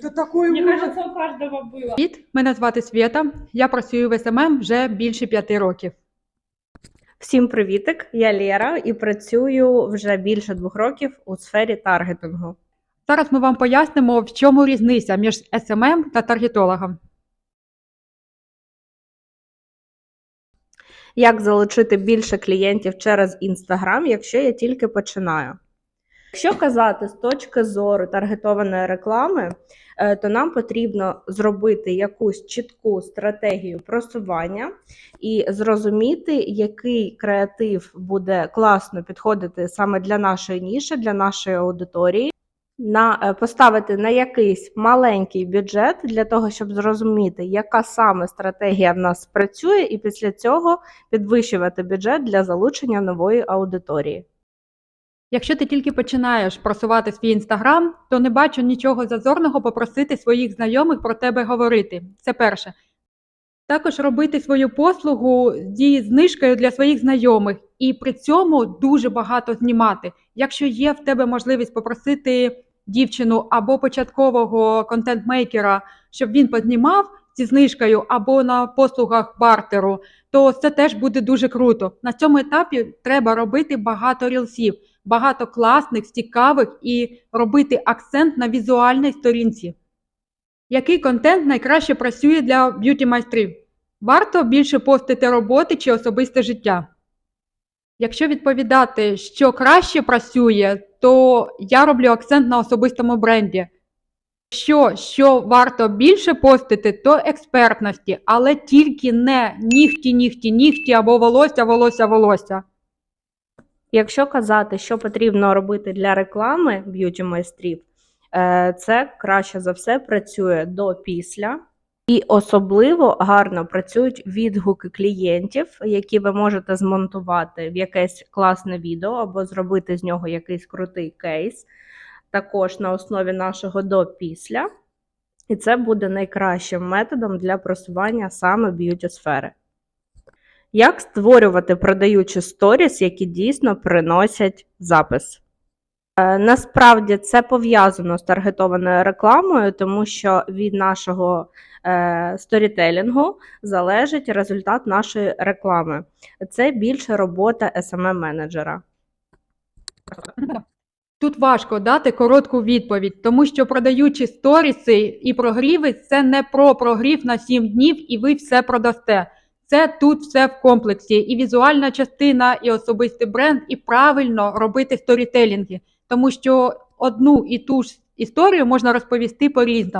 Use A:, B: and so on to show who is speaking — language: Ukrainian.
A: Это такой
B: Мне
A: ужас.
B: кажется, у каждого было.
C: Привіт, мене звати Свєта. Я працюю в СММ вже більше п'яти років.
D: Всім привітик! Я Лєра і працюю вже більше двох років у сфері таргетингу.
C: Зараз ми вам пояснимо, в чому різниця між СММ та таргетологом.
D: Як залучити більше клієнтів через Інстаграм, якщо я тільки починаю? Якщо казати з точки зору таргетованої реклами, е, то нам потрібно зробити якусь чітку стратегію просування і зрозуміти, який креатив буде класно підходити саме для нашої ніші, для нашої аудиторії. На е, поставити на якийсь маленький бюджет для того, щоб зрозуміти, яка саме стратегія в нас спрацює, і після цього підвищувати бюджет для залучення нової аудиторії.
C: Якщо ти тільки починаєш просувати свій інстаграм, то не бачу нічого зазорного попросити своїх знайомих про тебе говорити. Це перше. Також робити свою послугу зі знижкою для своїх знайомих і при цьому дуже багато знімати. Якщо є в тебе можливість попросити дівчину або початкового контент-мейкера, щоб він познімав зі знижкою або на послугах бартеру, то це теж буде дуже круто. На цьому етапі треба робити багато рілсів, багато класних, цікавих і робити акцент на візуальній сторінці. Який контент найкраще працює для б'юті майстрів? Варто більше постити роботи чи особисте життя. Якщо відповідати, що краще працює, то я роблю акцент на особистому бренді. Якщо що варто більше постити, то експертності, але тільки не нігті, нігті, нігті або волосся, волосся, волосся.
D: Якщо казати, що потрібно робити для реклами б'юті майстрів, е, це краще за все працює до після. І особливо гарно працюють відгуки клієнтів, які ви можете змонтувати в якесь класне відео або зробити з нього якийсь крутий кейс, також на основі нашого до після. І це буде найкращим методом для просування саме б'юті сфери. Як створювати продаючі сторіс, які дійсно приносять запис? Е, Насправді це пов'язано з таргетованою рекламою, тому що від нашого е, сторітелінгу залежить результат нашої реклами. Це більше робота smm менеджера
C: Тут важко дати коротку відповідь, тому що продаючи сторіси і прогріви, це не про прогрів на 7 днів і ви все продасте. Це тут все в комплексі, і візуальна частина, і особистий бренд, і правильно робити сторітелінги, тому що одну і ту ж історію можна розповісти по-різному.